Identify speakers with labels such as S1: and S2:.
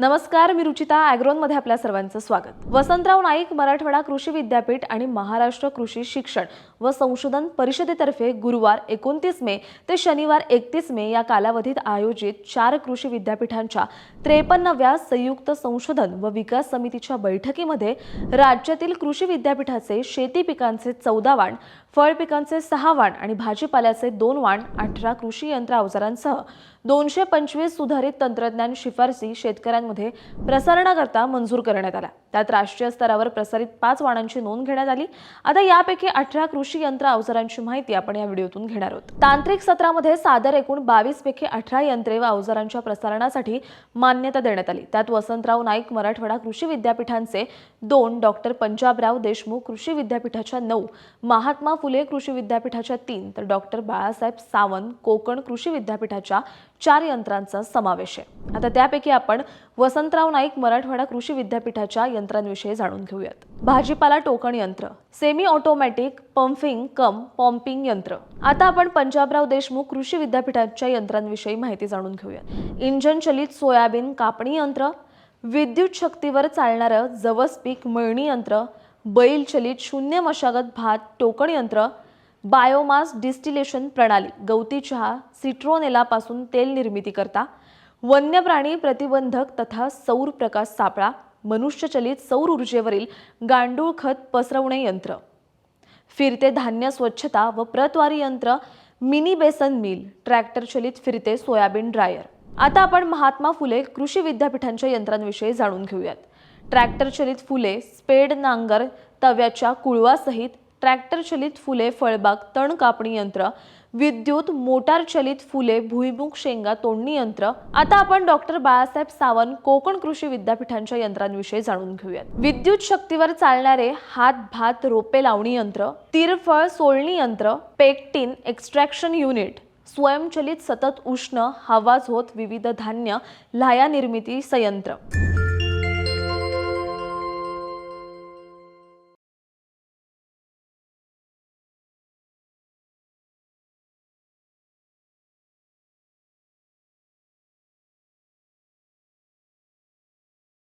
S1: नमस्कार मी रुचिता ॲग्रोनमध्ये आपल्या सर्वांचं स्वागत. वसंतराव नाईक मराठवाडा कृषी विद्यापीठ आणि महाराष्ट्र कृषी शिक्षण व संशोधन परिषदेतर्फे गुरुवार एकोणतीस मे ते शनिवार एकतीस मे या कालावधीत आयोजित चार कृषी विद्यापीठांच्या त्रेपन्नव्या संयुक्त संशोधन व विकास समितीच्या बैठकीमध्ये राज्यातील कृषी विद्यापीठाचे शेती पिकांचे चौदा वाण फळ पिकांचे सहा वाण आणि भाजीपाल्याचे दोन वाण अठरा कृषी यंत्र अवजारांसह दोनशे पंचवीस सुधारित तंत्रज्ञान शिफारसी शेतकऱ्यांमध्ये प्रसारणाकरता मंजूर करण्यात आल्या. त्यात राष्ट्रीय स्तरावर प्रसारित पाच वाणांची नोंद घेण्यात आली. आता यापैकी अठरा कृषी यंत्र अवजारांची माहिती आपण या व्हिडिओतून घेणार आहोत. तांत्रिक सत्रामध्ये सादर एकूण बावीस पैकी अठरा यंत्रे व अवजारांच्या प्रसारणासाठी मान्यता देण्यात आली. त्यात वसंतराव नाईक मराठवाडा कृषी विद्यापीठांचे दोन डॉक्टर पंजाबराव देशमुख कृषी विद्यापीठाच्या नऊ महात्मा फुले कृषी विद्यापीठाच्या तीन तर डॉक्टर बाळासाहेब सावंत कोकण कृषी विद्यापीठाच्या चार यंत्रांचा समावेश आहे. आता त्यापैकी आपण वसंतराव नाईक मराठवाडा कृषी विद्यापीठाच्या यंत्रांविषयी जाणून घेऊयात. भाजीपाला टोकण यंत्र semi automatic pumping cum pumping यंत्र. आता आपण पंजाबराव देशमुख कृषी विद्यापीठाच्या यंत्रांविषयी माहिती जाणून घेऊयात. इंजन चलित सोयाबीन कापणी यंत्र विद्युत शक्तीवर चालणारं जवस पीक मळणी यंत्र बैल चलित शून्य मशागत भात टोकण यंत्र बायोमास डिस्टिलेशन प्रणाली गवती चहा सिट्रोनेलापासून तेल निर्मिती करता वन्य प्राणी प्रतिबंधक तथा सौर प्रकाश सापळा मनुष्यचलित सौर ऊर्जेवरील गांडूळ खत पसरवणे यंत्र. फिरते धान्य स्वच्छता व प्रतवारी यंत्र मिनी बेसन मिल ट्रॅक्टर चलित फिरते सोयाबीन ड्रायर. आता आपण महात्मा फुले कृषी विद्यापीठांच्या यंत्रांविषयी जाणून घेऊयात. ट्रॅक्टर चलित फुले स्पेड नांगर तव्याच्या कुळवासहित ट्रॅक्टर चलित फुले फळबाग तण कापणी यंत्र विद्युत मोटार चलित फुले भुईमुग शेंगा तोडणी यंत्र. आता आपण डॉक्टर बाळासाहेब सावंत कोकण कृषी विद्यापीठांच्या यंत्रांविषयी जाणून घेऊयात. विद्युत शक्तीवर चालणारे हात भात रोपे लावणी यंत्र तिरफळ सोलणी यंत्र पेक्टिन एक्स्ट्रॅक्शन युनिट स्वयंचलित सतत उष्ण हवा झोत विविध धान्य लाया निर्मिती संयंत्र.